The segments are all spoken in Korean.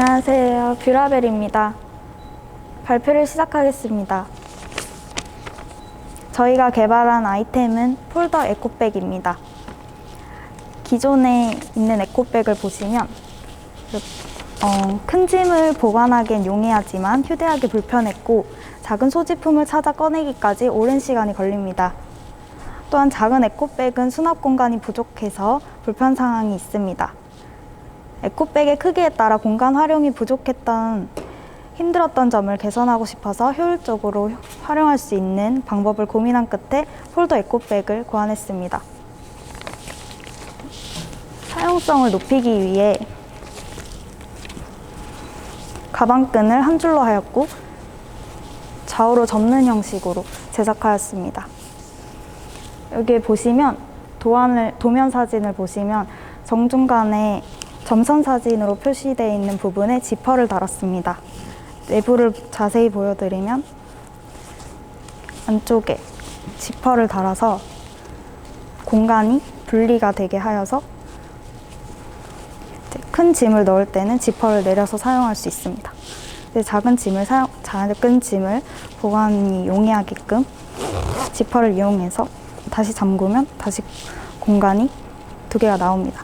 안녕하세요. 뷰라벨입니다. 발표를 시작하겠습니다. 저희가 개발한 아이템은 폴더 에코백입니다. 기존에 있는 에코백을 보시면 어, 큰 짐을 보관하기엔 용이하지만 휴대하기 불편했고 작은 소지품을 찾아 꺼내기까지 오랜 시간이 걸립니다. 또한 작은 에코백은 수납 공간이 부족해서 불편 상황이 있습니다. 에코백의 크기에 따라 공간 활용이 부족했던 힘들었던 점을 개선하고 싶어서 효율적으로 활용할 수 있는 방법을 고민한 끝에 폴더 에코백을 고안했습니다. 사용성을 높이기 위해 가방끈을 한 줄로 하였고 좌우로 접는 형식으로 제작하였습니다. 여기에 보시면 도안을 도면 사진을 보시면 정중간에 점선 사진으로 표시되어 있는 부분에 지퍼를 달았습니다. 내부를 자세히 보여드리면 안쪽에 지퍼를 달아서 공간이 분리가 되게 하여서 큰 짐을 넣을 때는 지퍼를 내려서 사용할 수 있습니다. 작은 짐을 사용, 작은 짐을 보관이 용이하게끔 지퍼를 이용해서 다시 잠그면 다시 공간이 두 개가 나옵니다.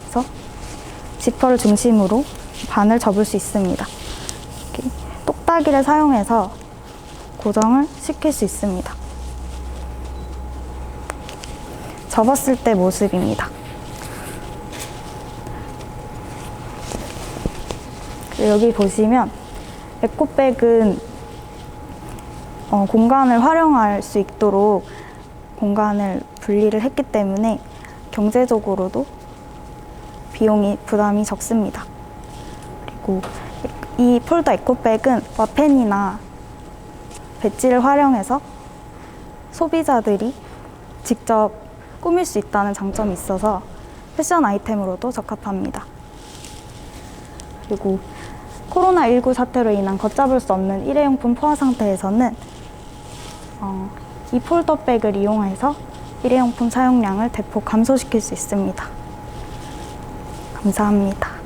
그래서 지퍼를 중심으로 반을 접을 수 있습니다. 이렇게 똑딱이를 사용해서 고정을 시킬 수 있습니다. 접었을 때 모습입니다. 여기 보시면 에코백은 어, 공간을 활용할 수 있도록 공간을 분리를 했기 때문에 경제적으로도 비용이 부담이 적습니다. 그리고 이 폴더 에코백은 와펜이나 배지를 활용해서 소비자들이 직접 꾸밀 수 있다는 장점이 있어서 패션 아이템으로도 적합합니다. 그리고 코로나19 사태로 인한 걷잡을 수 없는 일회용품 포화 상태에서는 어, 이 폴더백을 이용해서 일회용품 사용량을 대폭 감소시킬 수 있습니다. 감사합니다.